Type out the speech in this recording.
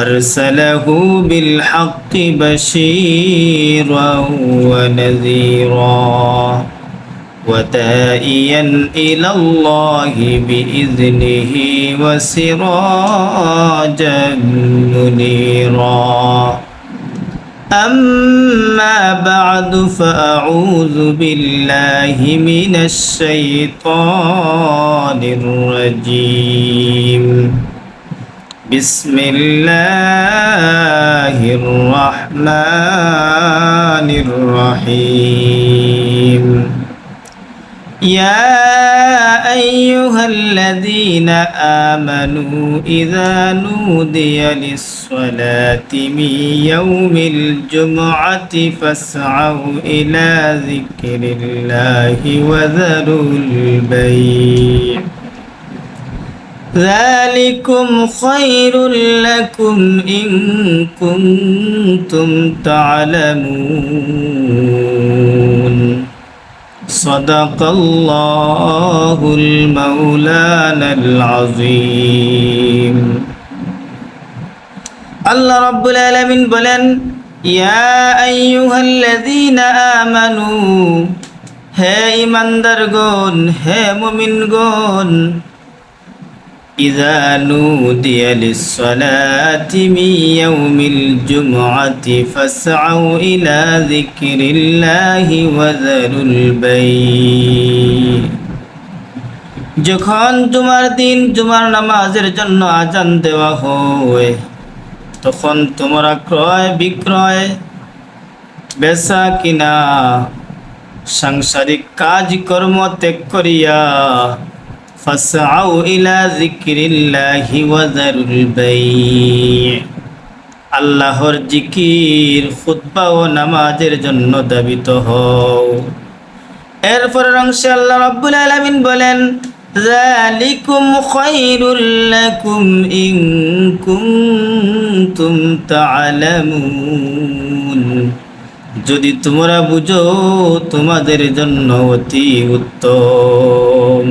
أرسله بالحق بشيرا ونذيرا ودائيا إلى الله بإذنه وسراجا منيرا. أما بعد فأعوذ بالله من الشيطان الرجيم. بسم الله الرحمن الرحيم. يا أيها الذين آمنوا إذا نودي للصلاة من يوم الجمعة فاسعوا إلى ذكر الله وذروا البيع. ذلكم خير لكم إن كنتم تعلمون صدق الله المولانا العظيم আল্লাহ রব্বুল আলমিন বলেন ইয়া আইয়ুহাল্লাযীনা আমানু হে ইমানদারগণ হে মুমিনগণ إذا نودي للصلاة من يوم الجمعة فاسعوا إلى ذكر الله وذروا البيع যখন জুমার দিন জুমার নামাজের জন্য আজান দেওয়া হয় তখন তোমরা ক্রয় বিক্রয় বেচা কিনা সাংসারিক কাজ কর্ম ত্যাগ করিয়া ফাসআউ ইলা যিকরিল্লাহি ওয়া যারুল বাই' আল্লাহর জিকির, খুতবা ও নামাজের জন্য দাবিত হও। এরপরের অংশে আল্লাহ রাব্বুল আলামিন বলেন, যালিকুম খায়রুল লাকুম ইন কুনতুম তা'লামুন যদি তোমরা বুঝো, তোমাদের জন্য অতি উত্তম।